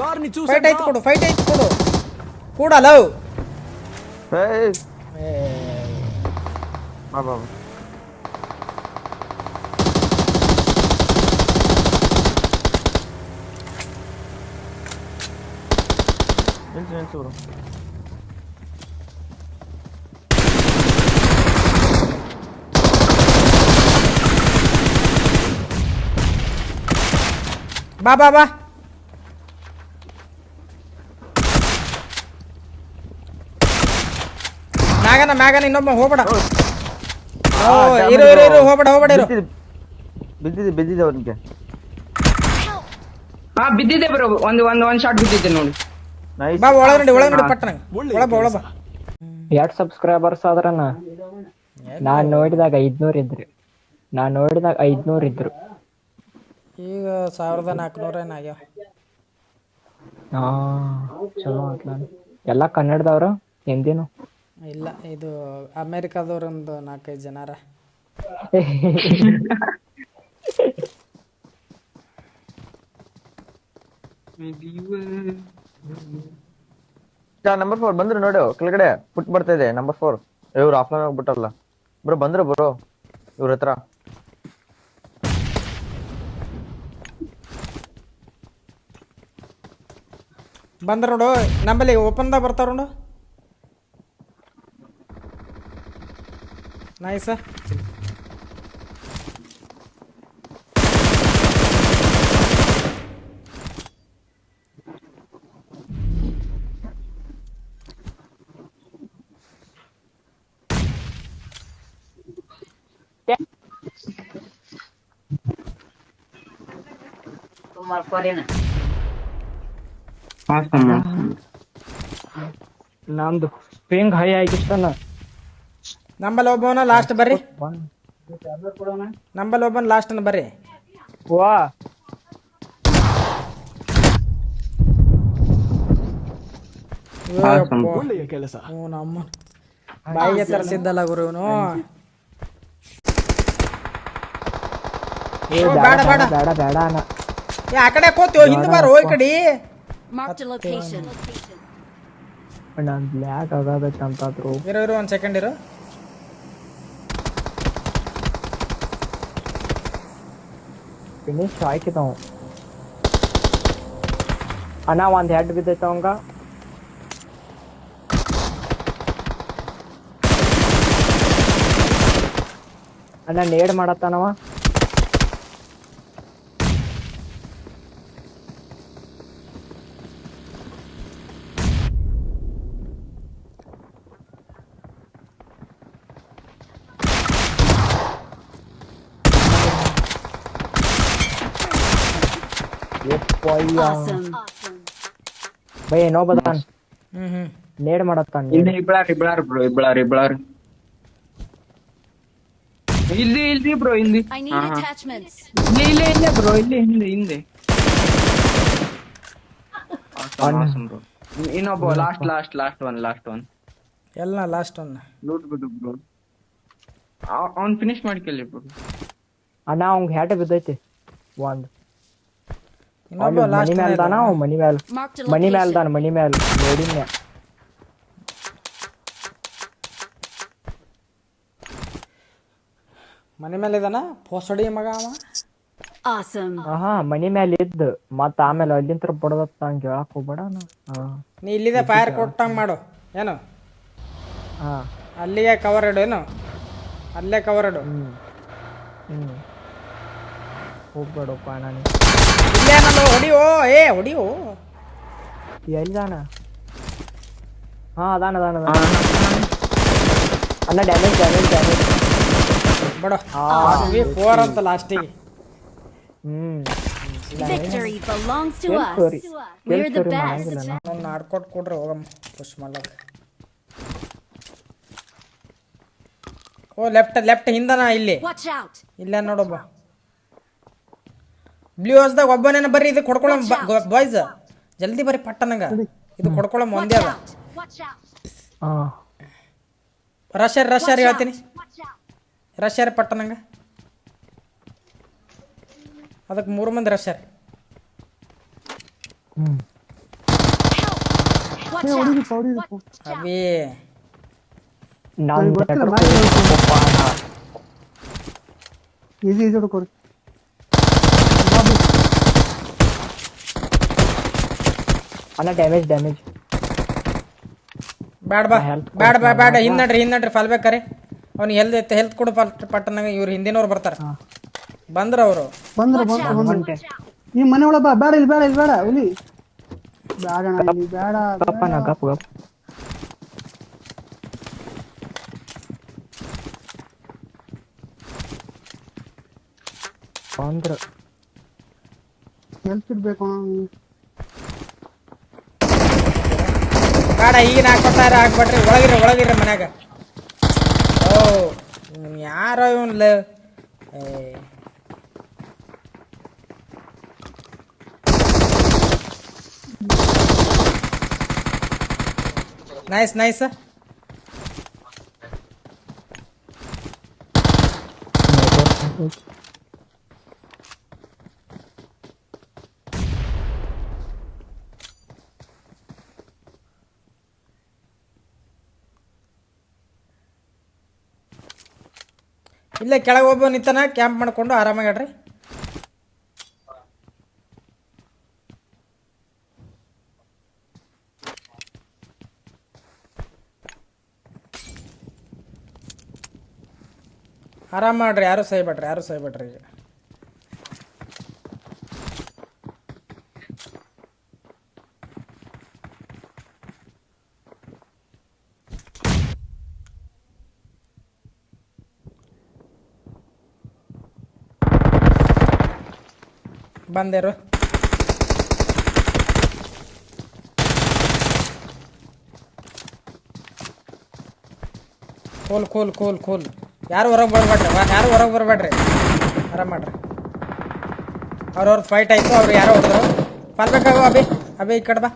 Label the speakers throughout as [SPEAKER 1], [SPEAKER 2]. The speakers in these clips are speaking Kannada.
[SPEAKER 1] కార్ని చూసి
[SPEAKER 2] ఫైట్ అయిపోడు ఫైట్ అయిపోడు కూడా. లవ్.
[SPEAKER 3] బా బా బా. ಮ್ಯಾಗನ ಮ್ಯಾಗನ ಇನ್ನೊಬ್ಬ ಹೋಗ್ಬೇಡ. ಇರು ಇರು ಇರು. ಹೋಗ್ಬೇಡ ಹೋಗ್ಬೇಡ ಇರು.
[SPEAKER 2] ಬಿದ್ದಿದೆ ಬಿದ್ದಿದೆ ಅವ್ರಿಗೆ ಅವನಿಗೆ.
[SPEAKER 4] ಹಾ ಬಿದ್ದಿದೆ ಬ್ರೋ. ಒಂದು ಒಂದು ಒಂದ್ ಶಾಟ್ ಬಿದ್ದಿದೆ ನೋಡಿ.
[SPEAKER 2] ನೈಸ್
[SPEAKER 3] ಬಾ ಒಳಗೆ ನೋಡಿ ಒಳಗೆ ನೋಡಿ ಪಟ್ಟಣ
[SPEAKER 1] ಒಳ್ಳೆ
[SPEAKER 3] ಒಳಗ ಒಳಗ
[SPEAKER 1] ಕೆಲ್ಸ.
[SPEAKER 5] ಎರಡ್ ಸಬ್ಸ್ಕ್ರೈಬರ್ಸ್ ಆದ್ರನ? ನಾನ್ ನೋಡಿದಾಗ ಐದ್ನೂರ್ ಇದ್ರಿ. ನಾನ್ ನೋಡಿದಾಗ ಐದ್ನೂರ್ ಇದ್ರು.
[SPEAKER 3] ಈಗ ಸಾವಿರದ ನಾಲ್ಕುನೂರ ಏನಾಗ್ಯಾವ
[SPEAKER 5] ಹಾ ಚಲೋ ಆತ್ಲ ಎಲ್ಲಾ ಕನ್ನಡದವ್ರು? ಹಿಂದಿನು?
[SPEAKER 3] ಇಲ್ಲ ಇದು ಅಮೇರಿಕಾದವ್ರೊಂದು ನಾಲ್ಕೈದು ಜನರ.
[SPEAKER 2] ನಂಬರ್ ಫೋರ್ ಬಂದ್ರು ನೋಡು ಕೆಳಗಡೆ ಪುಟ್ ಬರ್ತಾ ಇದೆ ನಂಬರ್ ಫೋರ್. ಇವ್ರು ಆಫ್ಲೈನ್ ಹೋಗ್ಬಿಟ್ಟಲ್ಲ. ಬ್ರೋ ಬಂದ್ರು ಬ್ರೋ ಇವ್ರ ಹತ್ರ.
[SPEAKER 3] ಬಂದ್ರ ನೋಡು ನಮ್ಮಲ್ಲಿ ಓಪನ್ದಾಗ ಬರ್ತಾರ ನೋಡು. Nice
[SPEAKER 4] awesome, awesome.
[SPEAKER 5] ನಮ್ದು ಪಿಂಗ್ ಹೈ ಆಗಿತ್ತನ
[SPEAKER 3] ನಂಬಲ್ಲಿ ಒಬ್ಬವನ ಲಾಸ್ಟ್ ಬರ್ರಿ ನಂಬಲ್ ಒಬ್ಬನ ಲಾಸ್ಟ್ ಬರ್ರಿ
[SPEAKER 5] ವಾ
[SPEAKER 1] ಕೆಲಸ.
[SPEAKER 3] ನಮ್ಮ. ಬಾಯಿಗೆ ತರಿಸಿದ್ದಲ್ಲ ಗುರು ಇವನು
[SPEAKER 5] ಏ
[SPEAKER 3] ಓ,
[SPEAKER 5] ಬೇಡ
[SPEAKER 3] ಬೇಡ, ಬೇಡ.
[SPEAKER 5] ಬೇಡ ಬೇಡ ಅಣ್ಣ
[SPEAKER 3] ಏ ಆ ಕಡೆ ಹಿಂದೆ ಬಾರೋ ಈ ಕಡೆ.
[SPEAKER 5] ನಾನ್ ಬ್ಲ್ಯಾಕ್ ಆಗಬೇಕಂತಾದ್ರು
[SPEAKER 3] ಇರು ಇರು ಒಂದು ಸೆಕೆಂಡ್ ಇರು.
[SPEAKER 5] ಫಿನಿಶ್ ಆಯ್ಕಿದವ್ ಅಣ್ಣ ಒಂದು ಹೆಡ್ ಬಿದ್ದೈತ ಅವಂಗ. ಅಣ್ಣ ನೇಡ್ ಮಾಡತ್ತಾನವ. ಯಪ್ಪಯ್ಯ.
[SPEAKER 6] Awesome.
[SPEAKER 5] ಬೈ ನೋ ಬದಾನ್.
[SPEAKER 3] ಹ್ಮ್ ಹ್ಮ್.
[SPEAKER 5] ನೇಡ್ ಮಾಡತ್ತಾನ
[SPEAKER 4] ಇಲ್ಲಿ ಇಬ್ಳಾರ್ ಇಬ್ಳಾರ್ ಬ್ರೋ ಇಬ್ಳಾರ್ ಇಬ್ಳಾರ್. ಇಲ್ಲಿ ಇಲ್ಲಿ ಬ್ರೋ ಇಲ್ಲಿ.
[SPEAKER 6] I need attachments.
[SPEAKER 4] ಇಲ್ಲಿ ಇಲ್ಲೇ ಇಲ್ಲೇ ಬ್ರೋ ಇಲ್ಲಿ ಹಿಂದೆ ಹಿಂದೆ Awesome, awesome bro. ಇನ್ನೊಬ್ಬ last last last one last one
[SPEAKER 3] ಎಲ್ಲ ಲಾಸ್ಟ್ ಒನ್
[SPEAKER 4] ಲೂಟ್ ಬಿಡು ಬ್ರೋ. ಅವ್ನ್ ಫಿನಿಶ್ ಮಾಡ್ಕೊಳ್ಳಿ ಬ್ರೋ.
[SPEAKER 5] ಅಣ್ಣ ಅವ್ನ್ ಹ್ಯಾಟ ಬಿದ್ದೈತಿ. ಒಂದ್. ಮನಿ ಮ್ಯಾಲ ದಾನ ಮನಿ ಮ್ಯಾಲ. ಮನಿ ಮ್ಯಾಲ. ದಾನ ಮನಿ ಮ್ಯಾಲ. ನೋಡಿನ್ಯ
[SPEAKER 3] ಮನೆ ಮೇಲೆ ಇದಾನ ಪೋಸಡಿ ಮಗ ಅವ?
[SPEAKER 6] ಹಾ
[SPEAKER 5] ಆಹಾ ಮನಿ ಮ್ಯಾಲ ಇದ್ದ. ಮತ್ತ ಆಮೇಲೆ ಅಲ್ಲಿಂತ್ರ ಬಡದತ್ತ ಹಂಗ ಹೇಳಕ್ ಹೋಗ್ಬೇಡ ಹಾ
[SPEAKER 3] ನೀ ಇಲ್ಲಿದೆ ಫೈರ್ ಕೊಟ್ಟಂಗ್ ಮಾಡು. ಏನು?
[SPEAKER 5] ಹಾ.
[SPEAKER 3] ಅಲ್ಲಿಗೆ ಕವರ್ ಇಡು ಏನು? ಅಲ್ಲೇ ಕವರ್ ಇಡು
[SPEAKER 5] ಹ್ಮ್. ಹ್ಮ್. ಹೋಗ್ಬೇಡಪ್ಪ ನಾನು.
[SPEAKER 3] ಇಲ್ಲೇ ನಾನು ಹೊಡಿಯೋ ಏ ಹೊಡಿಯೋ.
[SPEAKER 5] ಎಲ್ಲಿದಾನ ಹಾ ಅದಾನ ಅದಾನ ಅದಾನ ಅಣ್ಣ ಡ್ಯಾಮೇಜ್ ಡ್ಯಾಮೇಜ್ ಡ್ಯಾಮೇಜ್
[SPEAKER 3] ಬಿಡು. ಫೋರ್ ಅಂತ ಲಾಸ್ಟಿಗೆ
[SPEAKER 5] ಹ್ಮ್.
[SPEAKER 6] Victory belongs to us. We're the best.
[SPEAKER 3] ನಾನು. ನಾಡ್ಕೊಟ್ ಕೊಡ್ರಿ ಹೋಗಮ್ಮ ಪುಷ್ ಮಾಡ್ಲಕ್ಕ ಓ ಲೆಫ್ಟ್ ಲೆಫ್ಟ್ ಹಿಂದನ ಇಲ್ಲಿ. ಇಲ್ಲ ನೋಡೊಬ್ಬ ಬ್ಲೂ ಹೌಸ್ದಾಗ ಒಬ್ಬನೇನ ಬರ್ರಿ ಇದು ಕೊಡ್ಕೊಳಮ್ ಬಾಯ್ಸ್ ಜಲ್ದಿ ಬರ್ರಿ ಪಟ್ಟನಂಗ ಇದು ಕೊಡ್ಕೊಳಮ್ ಒಂದೇ ಅದ. ರಷ್ಯರ್ ರಷ್ಯರ್ ಹೇಳ್ತೀನಿ. ರಷ್ಯರ್ ಪಟ್ಟನಂಗ ಅದಕ್ಕೆ ಮೂರು ಮಂದಿ
[SPEAKER 5] ನನ್ ಎದುರು
[SPEAKER 1] ಮ್ಯಾಲೆ
[SPEAKER 5] ಒಬ್ಬ ಅಣ್ಣ.
[SPEAKER 1] ಈಸಿ ಈಸಿ ಹೊಡ್ಕೊಡಿ
[SPEAKER 5] ಅಣ್ಣ ಡ್ಯಾಮೇಜ್ ಡ್ಯಾಮೇಜ್
[SPEAKER 3] ಬ್ಯಾಡ ಬಾ
[SPEAKER 5] Help
[SPEAKER 3] ಬ್ಯಾಡ ಬಾ ಬ್ಯಾಡ ಹಿಂದ್ ನಡ್ರಿ ಹಿಂದ್ ನಡ್ರಿ ಫಲ್ ಬೇಕಾರೆ ಅವ್ನಿಗೆ ಹೆಲ್ತ್ ಐತೆ ಹೆಲ್ತ್ ಕೊಡು ಪಟ್ ಪಟ್ಟನಾಗ ಇವ್ರು ಹಿಂದಿನವ್ರು ಬರ್ತಾರ ಬಂದ್ರ ಅವರು
[SPEAKER 1] ಬಂದ್ರ ಬಂದ್ರ ಬಂದ್ರ ಈ ಮನೆ ಒಳಗ ಬಾ ಬೇಡ ಇಲ್ಲಿ ಬೇಡ ಇಲ್ಲಿ ಬೇಡ ಹುಲಿ ಬೇಡ ಅಣ್ಣ, ಇಲ್ಲಿ ಬೇಡ
[SPEAKER 5] ಗಪ್ಪ ನಾ ಗಪ್ ಗಪ್ ಬಂದ್ರು
[SPEAKER 1] ಹೆಲ್ತ್ ಇಡ್ಬೇಕು ಅಣ್ಣ.
[SPEAKER 3] ಬೇಡ ಈಗ ನಾಲ್ಕು ಕೊಟ್ಟಾರ ಹಾಕ್ಬೇಡ್ರಿ ಒಳಗಿರ್ರಿ ಒಳಗಿರ್ರಿ ಮನ್ಯಾಗ ಓ ಇವ್ನ್ ಯಾರೋ ಇವನ್ ನೈಸ್ ನೈಸ್ ಇಲ್ಲೇ ಕೆಳಗೆ ಒಬ್ಬ ನಿಂತಾನ ಕ್ಯಾಂಪ್ ಮಾಡ್ಕೊಂಡು ಆರಾಮಾಗಿ ಆಡ್ರಿ. ಆರಾಮ್ ಮಾಡ್ರಿ ಯಾರು ಸಹಿಬೇಡ್ರಿ ಯಾರು ಸಹಿಬೇಡ್ರಿ ಈಗ. ಬಂದೇರು ಕೂಲ್ ಕೂಲ್ ಕೂಲ್ ಕೂಲ್ ಯಾರು ಹೊರಗೆ ಬರ್ಬೇಡ್ರಿ? ಯಾರು ಹೊರಗೆ ಬರ್ಬೇಡ್ರಿ? ಆರಾಮ ಮಾಡ್ರಿ. ಅವ್ರವ್ರ ಫೈಟ್ ಆಯ್ತು, ಅವ್ರು ಯಾರೋ ಹೊಡೆದ್ರು ಬರ್ಬೇಕಾಗೋ ಅಭಿ ಅಭಿ ಈ ಕಡೆ ಬಾ.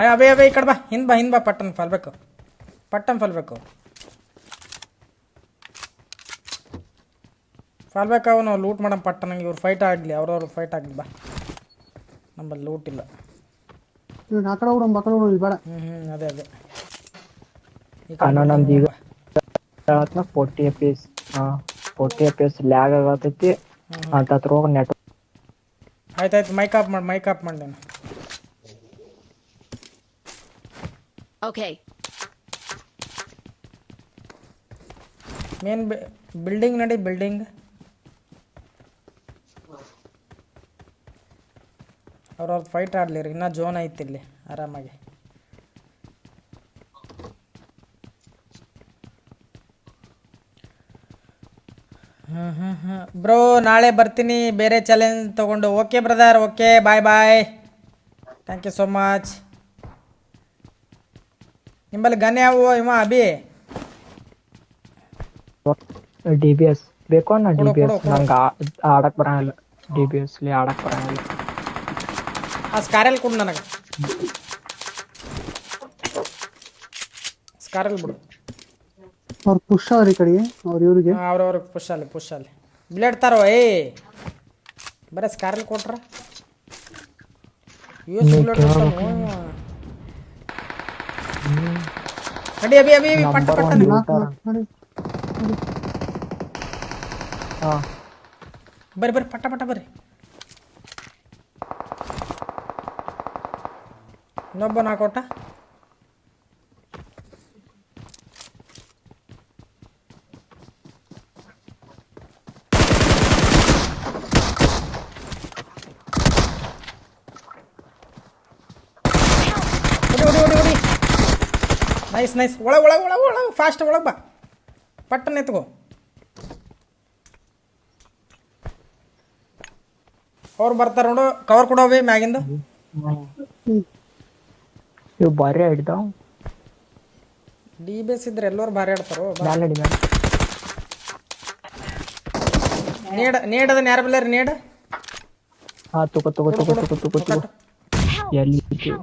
[SPEAKER 3] ಅವೇ ಅಭಿ ಈ ಕಡೆ ಬಾ. ಹಿಂದ್ ಬಾ ಹಿಂದ್ ಬಾ ಪಟ್ಟನ್ ಫಲ್ಬೇಕು ಪಟ್ಟನ್ ಫಲ್ಬೇಕು ಫಲ್ಬೇಕು ಅವನು ಲೂಟ್ ಮಾಡಮ್ ಪಟ್ಟನಂಗೆ ಇವ್ರು ಫೈಟ್ ಆಗಲಿ ಅವ್ರವ್ರು ಫೈಟ್ ಆಗಲಿ ಬಾ. ನಮ್ಮಲ್ಲಿ ಲೂಟ್ ಇಲ್ಲ.
[SPEAKER 1] ಇವ್ನು ಆ ಕಡೆ ಹುಡುಗ ಆ ಕಡೆ ಹುಡುಗ ಬೇಡ.
[SPEAKER 3] ಹ್ಞೂ ಹ್ಞೂ ಅದೇ ಅದೇ. ಈ
[SPEAKER 5] ಅಣ್ಣ ನಮ್ದು ಈಗ ಫೋರ್ಟಿ ಎಫ್ ಎಸ್ ಹಾ ಫೋರ್ಟಿ ಎಫ್ ಎಸ್ ಲ್ಯಾಗ್ ಆಗತೈತಿ ಅಂತ ಹತ್ರ ಹೋಗಿ ನೆಟ್
[SPEAKER 3] ಆಯ್ತಾಯ್ತು ಮೈಕ್ ಆಫ್ ಮಾಡಿ ಮೈಕ್ ಆಫ್ ಮಾಡಿ ನೀನು.
[SPEAKER 6] Okay.
[SPEAKER 3] ಮೇನ್ ಬಿಲ್ಡಿಂಗ್ ನಡಿ ಬಿಲ್ಡಿಂಗ್ ಅವ್ರವ್ರ ಫೈಟ್ ಆಡ್ಲಿರಿ, ಇನ್ನೂ ಜೋನ್ ಐತಿ ಇಲ್ಲಿ, ಆರಾಮಾಗಿ. ಹಾಂ ಹಾಂ ಹಾಂ ಬ್ರೋ ನಾಳೆ ಬರ್ತೀನಿ, ಬೇರೆ ಚಾಲೆಂಜ್ ತಗೊಂಡು. Okay brother okay bye bye thank you so much ನಿಂಬಲ್ಲಿ ಗನ್ ಯಾವ ಇವ ಅಭಿ
[SPEAKER 5] ಡಿ ಬಿ ಎಸ್ ಬೇಕು ಅಣ್ಣ ಡಿ
[SPEAKER 3] ಕೊಡು,
[SPEAKER 5] ಬಿ
[SPEAKER 3] ಕೊಡು,
[SPEAKER 5] ಎಸ್
[SPEAKER 3] ಕೊಡು.
[SPEAKER 5] ನಂಗೆ ಆಡಕ್ ಬರಂಗಿಲ್ಲ. ಡಿ ಬಿ ಎಸ್ ಲಿ ಆಡಕ್ ಬರಂಗಿಲ್ಲ.
[SPEAKER 3] ಆ ಸ್ಕಾರಲ್ಲಿ ಕೊಡು ನನಗೆ. ಸ್ಕಾರಲ್ಲಿ ಬಿಡು.
[SPEAKER 1] ಅವ್ರು ಪುಷ್ ಅವ್ರ ಈ ಕಡೆಗೆ ಅವ್ರ ಇವ್ರಿಗೆ.
[SPEAKER 3] ಅವ್ರವ್ರಿಗೆ ಪುಷ್ ಅಲ್ಲಿ ಪುಷ್ ಅಲ್ಲಿ. ಬ್ಲೇಡ್ ತಾರೋ ಏ. ಬರೀ ಸ್ಕಾರಲ್ಲಿ ಕೊಟ್ರ. ಯು ಎಸ್ ಬ್ಲೇಡ್ ನಡಿ ಅಭಿ ಅಭಿ ಅಭಿ, ಪಟ್ಟ ಪಟ್ಟ ನಡಿ.
[SPEAKER 1] ನಾಲ್ಕು ನಾಲ್ಕು ನೋಡಿ
[SPEAKER 5] ಹಾ
[SPEAKER 3] ಬರ್ರಿ ಬರ್ರಿ ಪಟ್ಟ ಪಟ್ಟ ಬರ್ರಿ ಇನ್ನೊಬ್ಬ ನಾ ಕೊಟ್ಟ ಹೊಡಿ ಹೊಡಿ ಹೊಡಿ ಹೊಡಿ ನೈಸ್ ನೈಸ್. ಒಳಗೆ ಒಳಗೆ ಒಳಗೆ ಒಳಗೆ ಫಾಸ್ಟ್ ಒಳಗೆ ಬಾ. ಪಟ್ಟನೆ ಎತ್ಕೋ ಅವ್ರು ಬರ್ತಾರ ನೋಡು. ಕವರ್ ಕೊಡೋವಿ ಮ್ಯಾಗಿಂದ.
[SPEAKER 5] ಇವ್ ಬಾರಿ ಹಿಡ್ದಾವ್
[SPEAKER 3] ಡಿ ಬೇಸ್ ಇದ್ರೆ ಎಲ್ಲರೂ ಭಾರಿ ಆಡ್ತಾರೋ?
[SPEAKER 5] ನಡಿ
[SPEAKER 3] ನೇಡ. ಅದನ್ನ ಯಾರ ಬಲ್ಲಾರಿ ನೇಡ್?
[SPEAKER 5] ಹಾ ತುಕೋ ತುಕೋ ತುಕೋ ತುಕೋ ತುಕೋ ತುಕೋ ಎಲ್ಲಿ ಇತ್ತು?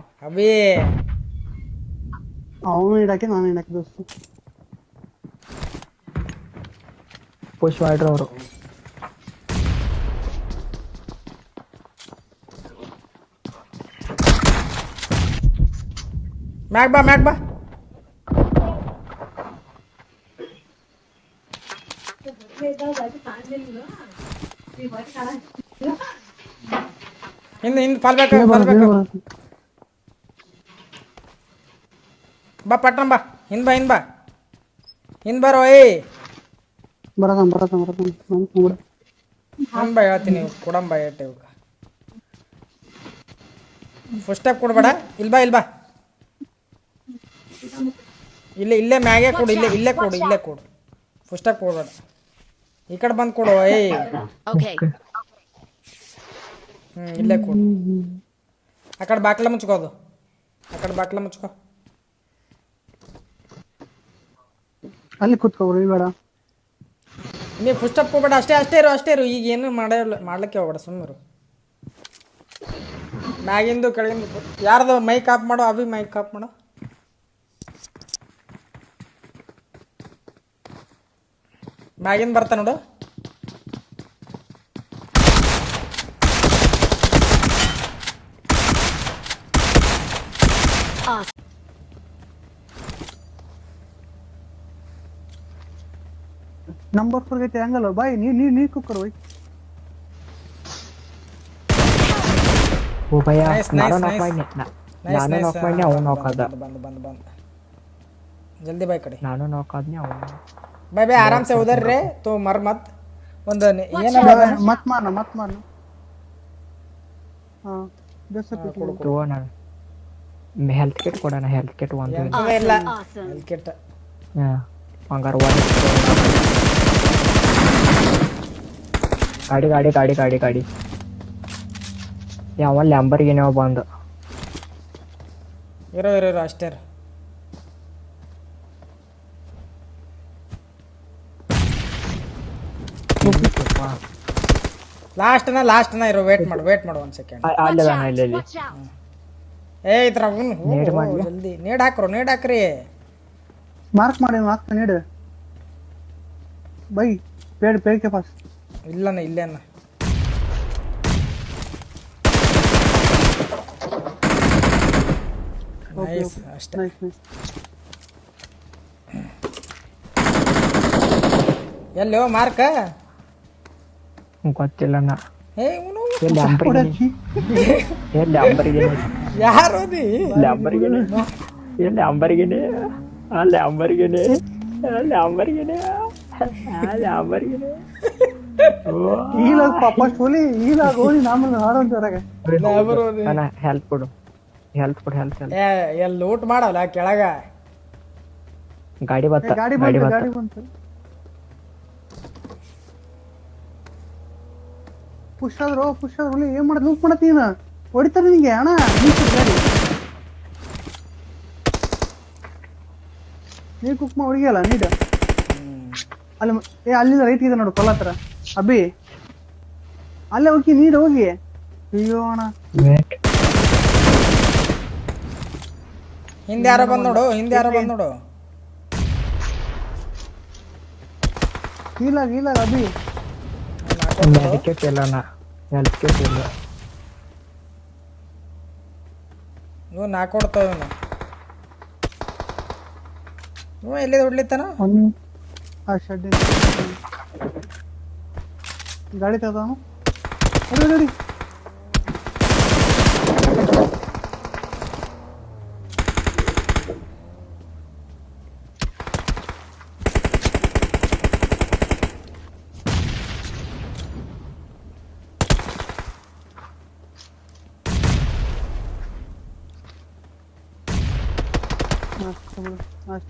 [SPEAKER 3] ಅಭಿ
[SPEAKER 1] ಅವನು ಇಡಕ್ಕೆ ನಾನು ಇಡಕ್ಕೆ ದೋಸ್ತು
[SPEAKER 5] ಪುಷ್ ಮಾಡ್ರಿ ಅವರು
[SPEAKER 3] ಮ್ಯಾಗ್ ಬಾ ಮ್ಯಾಗ್ ಬಾ ಹಿಂದೆ ಹಿಂದೆ ಫಾಲ್ ಬೇಕು ಫಾಲ್ ಬೇಕು ಬಾ ಪಟ್ಟಣ ಬಾ. ಹಿಂದ್ ಬಾ ಹಿಂದ್ ಬಾ. ಹಿಂದ್ ಬಾರೋ ಏಯ್
[SPEAKER 1] ಬರತಾನ ಬರತಾನ
[SPEAKER 3] ಹಿಂದ್ ಬಾ ಹೇಳ್ತೀನಿ ಕೊಡಂಬ ಏಟ್ ಇವ್ಕ ಫಸ್ಟ್ ಸ್ಟೆಪ್ ಕೊಡ್ಬೇಡ. ಇಲ್ ಬಾ ಇಲ್ ಬಾ. ಇಲ್ಲೇ ಇಲ್ಲೇ ಮ್ಯಾಗೆ ಕೊಡು ಇಲ್ಲೇ ಇಲ್ಲೇ ಕೊಡು ಇಲ್ಲೇ ಕೊಡು. ಫಸ್ಟ್ ಸ್ಟೆಪ್ ಕೊಡ್ಬೇಡ. ಈ ಕಡೆ ಬಂದು ಕೊಡು ಏಯ್.
[SPEAKER 6] Okay.
[SPEAKER 3] ಹ್ಮ್ ಇಲ್ಲೇ ಕೊಡು. ಆ ಕಡೆ ಬಾಕ್ಲ ಮುಚ್ಕೋದು ಆ ಕಡೆ ಬಾಕ್ಲ ಮುಚ್ಕೋ.
[SPEAKER 1] ಅಲ್ಲಿ ಕೂತ್ಕೊಬ್ರು ಬೇಡ
[SPEAKER 3] ನೀ ಫಸ್ಟ್ ಅಪ್ ಹೋಗ್ಬೇಡ, ಅಷ್ಟೇ ಅಷ್ಟೇ ಇರು ಅಷ್ಟೇ ಇರು. ಈಗ ಏನು ಮಾಡಲ್ಲ ಮಾಡ್ಲಿಕ್ಕೆ ಹೋಗ್ಬೇಡ ಸುಮ್ಮರು ಮ್ಯಾಗಿಂದು, ಕೆಳಗಿಂದು ಯಾರ್ದು ಮೈಕ್ ಆಫ್ ಮಾಡೋ, ಅಭಿ ಮೈಕ್ ಆಫ್ ಮಾಡೋ. ಮ್ಯಾಗಿಂದ ಬರ್ತಾ ನೋಡು.
[SPEAKER 1] ನಂಬರ್ ಫೋರ್ ಐತೆ ಹಂಗಲ್ಲ ಬಾಯ್ ನೀ ನೀ ನೀ ಕುಕ್ಕರ್ ಹೋಯ್
[SPEAKER 5] ಓ ಭಯ
[SPEAKER 3] Nice,
[SPEAKER 5] ನಾನು
[SPEAKER 3] nice,
[SPEAKER 5] ನಾಕ್
[SPEAKER 3] nice.
[SPEAKER 5] ಮಾಡಿ
[SPEAKER 3] Nice,
[SPEAKER 5] ನಾನು
[SPEAKER 3] nice.
[SPEAKER 5] ನಾಕ್ ಮಾಡಿ ಅವ್ನು ನಾಕಾದ
[SPEAKER 3] ಬಂದು ಬಂದು ಬಂದು ಬಂದು ಜಲ್ದಿ ಬಾಯ್ ಕಡೆ
[SPEAKER 5] ನಾನು ನಾಕಾದ್ನಿ ಅವನು
[SPEAKER 3] ಬಾಯ್ ಬಾಯ್ ಆರಾಮ್ಸೆ ಉದರ್ರಿ ತೋ ಮರ್ ಮತ್ ಒಂದು ನೆ- ಏನ
[SPEAKER 1] ಮತ್ ಮಾರ್ನ ಮತ್ ಮಾರ್ನ ಹಾ ಬೇಸಪ್ಪ
[SPEAKER 5] ತಗೋ ನಾನು ಹೆಲ್ತ್ ಕಿಟ್ ಕೊಡೋಣ ಹೆಲ್ತ್ ಕಿಟ್ ಒಂದು
[SPEAKER 3] ಎಂತದೇ ಇಲ್ಲ
[SPEAKER 6] Awesome.
[SPEAKER 3] ಕೆಟ್ಟ
[SPEAKER 5] ಹಾ ಹಂಗಾರ ಒಂದು ಗಾಡಿ ಗಾಡಿ ಗಾಡಿ ಗಾಡಿ ಗಾಡಿ. ಯಾವ ಲ್ಯಾಂಬರ್ಗೆ ಬಂದ ಬಂದು.
[SPEAKER 3] ಇರೋ ಇರೋ ಇರೋ ಅಷ್ಟೇ ಇರು. ಲಾಸ್ಟ್ನ ಲಾಸ್ಟ್ನ ಇರೋ ವೇಟ್ ಮಾಡು ವೇಟ್ ಮಾಡು ಒಂದು ಸೆಕೆಂಡ್
[SPEAKER 5] ಅಲ್ಲಿ ಇಲ್ಲಿ.
[SPEAKER 3] ಏ ಇದ್ರ? ಜಲ್ದಿ. ನೇಡ್ ಹಾಕ್ರು ನೀಡ್ ಹಾಕ್ರಿ.
[SPEAKER 1] ಮಾರ್ಕ್ ಮಾಡಿ ಹಾಕ್ತಾನೆ ನೀಡು ಬೈ ಪೇಡ್ ಪೇಡ್ಕೆ ಪಾಸ್
[SPEAKER 3] ಇಲ್ಲಣ್ಣ ಇಲ್ಲೇ ಅಣ್ಣ. ಅಷ್ಟೇ. ಎಲ್ಲೋ ಮಾರ್ಕ
[SPEAKER 5] ಗೊತ್ತಿಲ್ಲ
[SPEAKER 3] ಯಾರು
[SPEAKER 5] ಎಲ್ಲಿ ಲ್ಯಾಂಬರ್ಗಿನಿ ಲ್ಯಾಂಬರ್ಗಿನಿ ಲ್ಯಾಂಬರ್ಗಿನಿ ಆ ಲ್ಯಾಂಬರ್ಗಿನಿ
[SPEAKER 1] ಈಲಾಗ ಫಸ್ಟ್ ಹೋಲಿ ಈಲಾಗ ಹೋಲಿ ನಾಮಲ್ ಹಾಡೋಂತ ಹೊರಗೆ
[SPEAKER 5] ಅಣ್ಣ ಹೆಲ್ತ್ ಕೊಡು
[SPEAKER 3] ಎಲ್ಲಿ ಮಾಡಲ್ಲ ಕೆಳಗ
[SPEAKER 5] ಗಾಡಿ ಬತ್ತ
[SPEAKER 1] ಗಾಡಿ
[SPEAKER 5] ಗಾಡಿ
[SPEAKER 1] ಬಂತು ಗಾಡಿ ಬಂತು ಪುಷ್ ಆದ್ರು ಪುಷ್ ಆದ್ರು ಹುಲಿ ಏನ್ ಮಾಡೋದು ಲೂಪ್ ಮಾಡತ್ತೀನ ಹೊಡಿತಾರ ನಿಂಗೆ ಅಣ್ಣ ಗಾಡಿ ನೀ ಕುಕ್ ಮಾ ಹುಡುಗಿಯಲ್ಲ ನೀಡ. ಅಲ್ಲಿ ಏ ಅಲ್ಲಿಂದ ರೈತ ಇದೆ ನೋಡು ಕೊಲ್ಲ ಹತ್ರ ಅಬ್ಬಿ ಅಲ್ಲೇ ಹೋಗಿ ನೀಡ ಹೋಗಿ. ಅಯ್ಯೋ ಅಣ್ಣ.
[SPEAKER 3] ಹಿಂದೆ ಯಾರೋ ಬಂದ್ ನೋಡು ಹಿಂದೆ ಯಾರೋ ಬಂದ್ ನೋಡು.
[SPEAKER 1] ಈಲಾಗ ಈಲಾಗ ಅಬ್ಬಿ
[SPEAKER 5] ಮೆಡಿಕೇಟ್ ಇಲ್ಲ ನಾ ಹೆಲ್ತ್ ಇಲ್ಲ.
[SPEAKER 3] ಇವ್ ನಾ ಕೊಡ್ತಾವ ಇವನು. ಇವ ಎಲ್ಲಿದೆ ಹೊಡ್ಲಿತ್ತಾನ
[SPEAKER 1] ಒಂದು ಆ ಶೆಡ್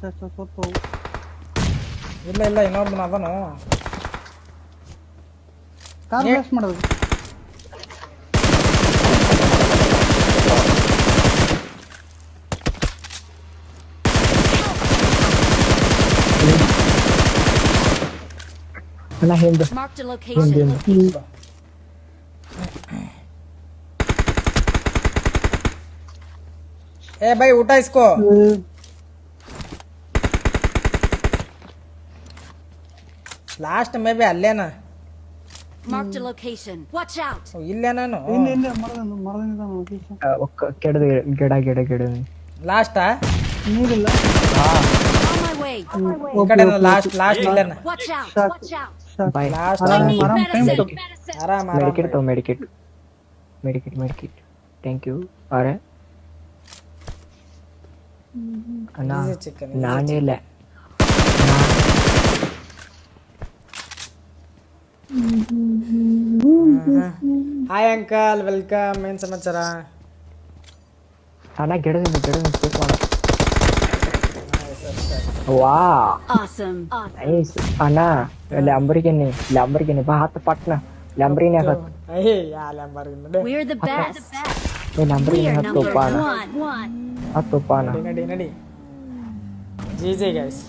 [SPEAKER 1] ಗಾಡಿ ತಗೋನು ನೋಡಿ ನೋಡಿ ಅಷ್ಟೇ ಅಷ್ಟೇ ಸ್ವಲ್ಪ
[SPEAKER 3] ಇಲ್ಲ ಇಲ್ಲ ಇನ್ನೊಬ್ಬನ ಅದನು
[SPEAKER 1] ಕಾರ್
[SPEAKER 3] ಏ-
[SPEAKER 1] ಬ್ಲಾಸ್ಟ್ ಮಾಡೋದು
[SPEAKER 5] ಅಣ್ಣ ಹಿಂದೆ
[SPEAKER 6] Marked a location.
[SPEAKER 3] ಏ ಬೈ ಊಟ ಲಾಸ್ಟ್ ಮೇ ಬಿ ಅಲ್ಲೇನ?
[SPEAKER 6] Marked a location. Watch out.
[SPEAKER 3] ಓ, ಇಲ್ಲೇ ನಾನು
[SPEAKER 1] ಹಿಂದೆ ಹಿಂದೆ ಮರದ ಮರದಿಂದ ಲೊಕೇಶನ್
[SPEAKER 5] ಆ, ಒಕ್ಕ- ಕೆಡದು ಗಿಡ ಗಿಡ ಗಿಡ.
[SPEAKER 3] ಲಾಸ್ಟಾ
[SPEAKER 1] ನೀರಿಲ್ಲ.
[SPEAKER 6] On my way.
[SPEAKER 3] ಈ ಕಡೆ ಲಾಸ್ಟ್ ಲಾಸ್ಟ್ ಇಲ್ಲೇನ?
[SPEAKER 6] Watch out. Watch out.
[SPEAKER 5] ಬಾಯ್
[SPEAKER 3] ಲಾಸ್ಟ್
[SPEAKER 1] ಆರಾಮ್
[SPEAKER 6] need
[SPEAKER 1] ಆರಾಮ್. Time
[SPEAKER 6] medicine.
[SPEAKER 3] ಆರಾಮ್ ಆರಾಮ್.
[SPEAKER 5] ಮೆಡಿಕಿಟ್ ತಗೋ medkit medkit medkit thank you ಅರೆ ಅಣ್ಣ
[SPEAKER 3] Easy chicken, easy
[SPEAKER 5] ನಾನೇ ಇಲ್ಲ.
[SPEAKER 3] ಹಾಯ್ ಅಂಕಲ್ ವೆಲ್ಕಮ್ ಏನ್ ಸಮಾಚಾರ
[SPEAKER 5] ಅಣ್ಣ ಗಿಡದಿಂದ ಗಿಡದಿಂದ ಶೂಟ್ ಮಾಡ ವಾ
[SPEAKER 6] Awesome.
[SPEAKER 5] ನೈಸ್ ಅಣ್ಣ ಲ್ಯಾಂಬರ್ಗಿನಿ ಲ್ಯಾಂಬರ್ಗಿನಿ ಬಾ ಹತ್ತು ಪಟ್ನ ಲ್ಯಾಂಬರ್ಗಿನಿ ಹತ್ತು
[SPEAKER 3] ಅಯ್ಯ ಯಾ ಲ್ಯಾಂಬರ್ಗಿನಿ ನಡಿ
[SPEAKER 6] We're the best.
[SPEAKER 5] ಏ
[SPEAKER 6] We
[SPEAKER 5] ಲ್ಯಾಂಬರ್ಗಿನಿ
[SPEAKER 6] are
[SPEAKER 5] ಹತ್ತು
[SPEAKER 6] number
[SPEAKER 5] ಅಣ್ಣ
[SPEAKER 6] one.
[SPEAKER 5] ಹತ್ತು ಅಣ್ಣ
[SPEAKER 3] ನಡಿ ನಡಿ ನಡಿ ಜಿ ಜಿ ಗೈಸ್